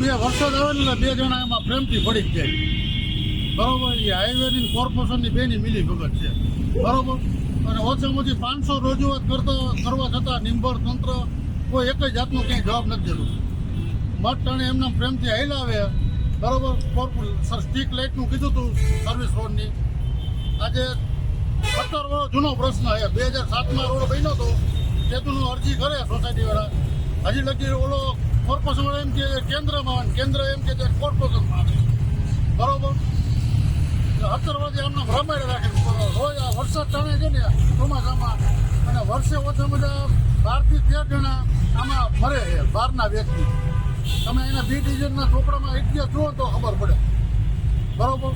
બે વરસાદ આવે એટલે બે જણા એમાં પ્રેમથી પડી જાય. બરોબર, એ હાઈવેની કોર્પોરેશનની બેની મિલી ભગત છે. બરોબર? અને ઓછામાં ઓછી પાંચસો રજૂઆત કરતો, કરવા છતાં નિંબર તંત્ર કોઈ એક જ જાતનો ક્યાંય જવાબ નથી દેતું. ટાણે એમના પ્રેમથી હલાવે બરોબર? સર સ્ટીક લાઇટનું કીધું હતું સર્વિસ રોડની આજે સત્તર વર્ષ જૂનો પ્રશ્ન છે. બે હજાર સાતમાં રોડ બન્યો હતો તેનું અરજી કરે સોસાયટીવાળા હજી લગી ઓલો કોર્પોરેશન એમ કે કેન્દ્રમાં કેન્દ્ર એમ કે કોર્પોરેશનમાં બરોબર? સત્તર વર્ષે એમને રમાડે રાખે રોજ આ વરસાદ ચાલે છે ને ચોમાસામાં, અને વર્ષે ઓછામાં ઓછા બારથી તેર જણા આમાં મરે છે, બહારના વ્યક્તિ. તમે એના બી ડિવિઝનના ચોપડામાં ઇતિહાસ જુઓ તો ખબર પડે. બરોબર?